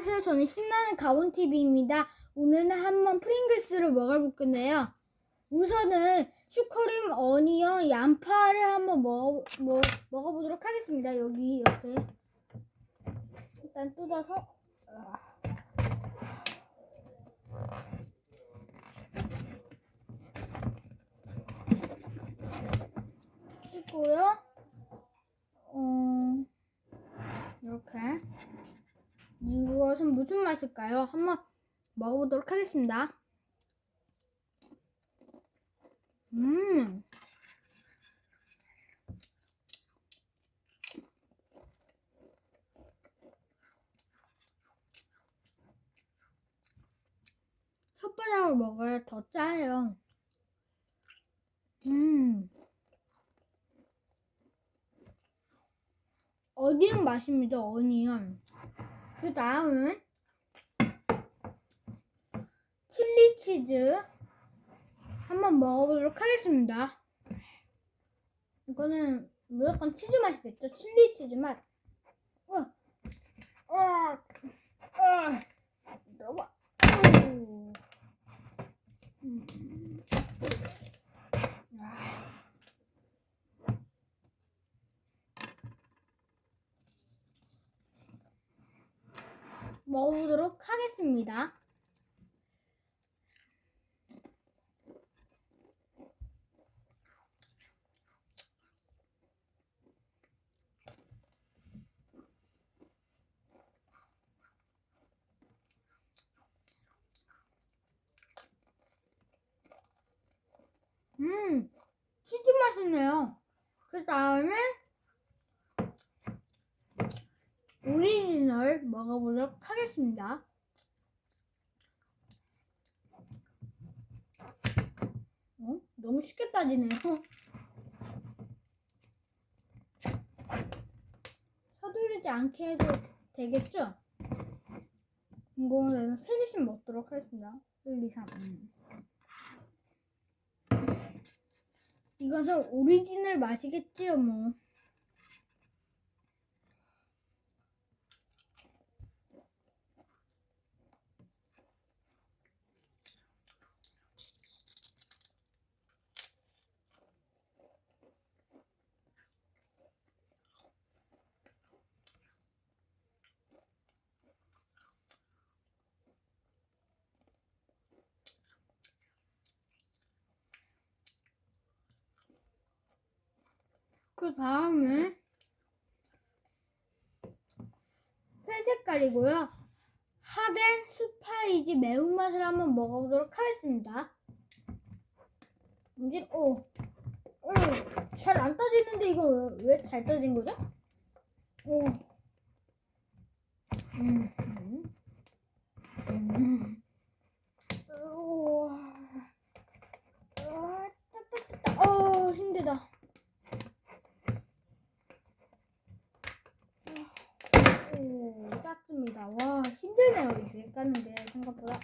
안녕하세요. 저는 신나는 가온TV입니다. 오늘은 한번 프링글스를 먹어볼 건데요. 우선은 슈크림, 어니언, 양파를 한번 먹어, 먹, 먹어보도록 하겠습니다. 여기 이렇게. 일단 뜯어서. 뜯고요. 어, 이렇게. 이것은 무슨 맛일까요? 한번 먹어보도록 하겠습니다. 음. 혓바닥으로 먹어야 더 짜요. 음. 어니언 맛입니다, 어니언. 그 다음은 칠리 치즈 한번 먹어보도록 하겠습니다. 이거는 무조건 치즈 맛이겠죠? 칠리 치즈 맛. 어, 어, 어, 너무. 음. 먹어보도록 하겠습니다. 음, 치즈 맛있네요. 그 다음에 오리지널 먹어보도록 하겠습니다. 어? 너무 쉽게 따지네요. 서두르지 않게 해도 되겠죠? 이거는 세 개씩 먹도록 하겠습니다. 1, 2, 3. 음. 이것은 오리지널 맛이겠지요, 뭐. 그 다음에 회 색깔이고요. 하덴 스파이지 매운맛을 한번 먹어보도록 하겠습니다. 이제 오, 잘안 떠지는데 이거 왜 잘 떠진 거죠? 오, 음, 음, 음. 우와. 아, 따따따따. 어, 힘들다. 오, 땄습니다. 와, 힘드네요, 이게 까는 게 생각보다.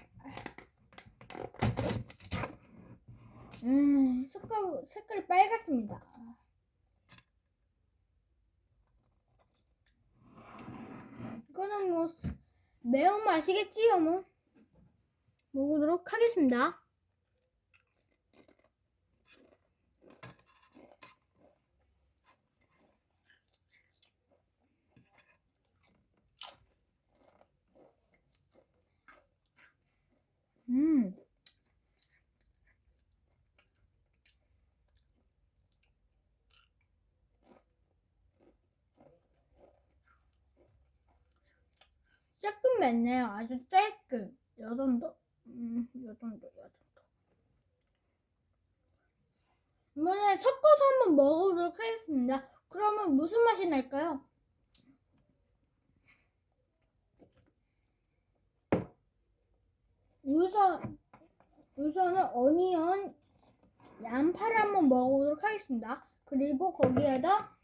음, 색깔, 색깔이 빨갛습니다. 이거는 뭐, 매운맛이겠지요, 뭐. 먹어보도록 하겠습니다. 음. 조금 맵네요. 아주 조금. 요 정도? 음, 요 정도, 요 정도. 이번에 섞어서 한번 먹어보도록 하겠습니다. 그러면 무슨 맛이 날까요? 우선, 우선은 어니언 양파를 한번 먹어보도록 하겠습니다. 그리고 거기에다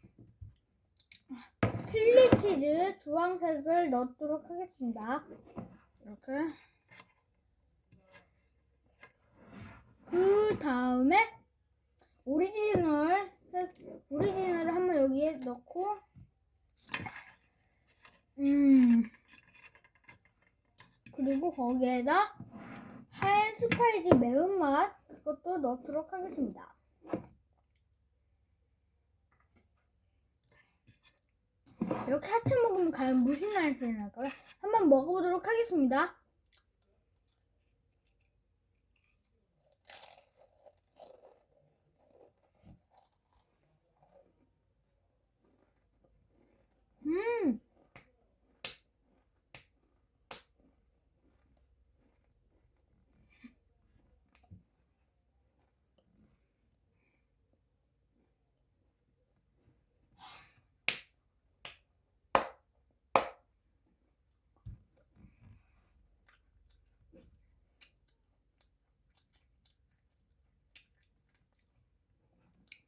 칠리 치즈 주황색을 넣도록 하겠습니다. 이렇게. 그 다음에 오리지널 오리지널을 한번 여기에 넣고 음 그리고 거기에다 하얀 스파이지 매운맛 그것도 넣도록 하겠습니다. 이렇게 합쳐 먹으면 과연 무슨 맛이 날까요? 한번 먹어보도록 하겠습니다. 음,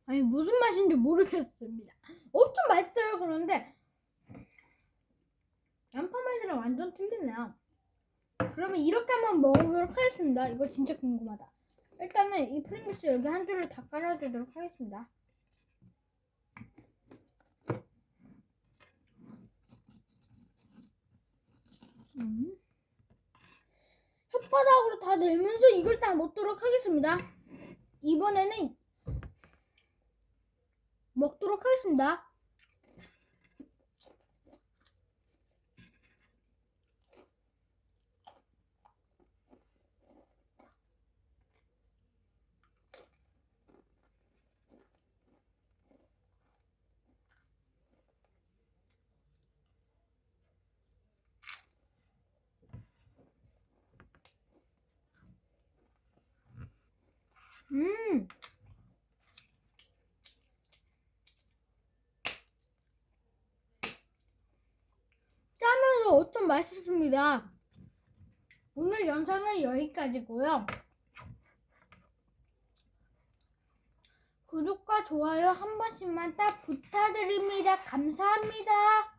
아니 무슨 맛인지 모르겠습니다. 엄청 맛있어요. 그런데 양파 맛이랑 완전 틀리네요. 그러면 이렇게 한번 먹어보도록 하겠습니다. 이거 진짜 궁금하다. 일단은 이 프링글스 여기 한 줄을 다 깔아주도록 하겠습니다. 음. 혓바닥으로 다 내면서 이걸 다 먹도록 하겠습니다. 이번에는 먹도록 하겠습니다. 음. 맛있습니다. 오늘 영상은 여기까지고요. 구독과 좋아요 한 번씩만 딱 부탁드립니다. 감사합니다.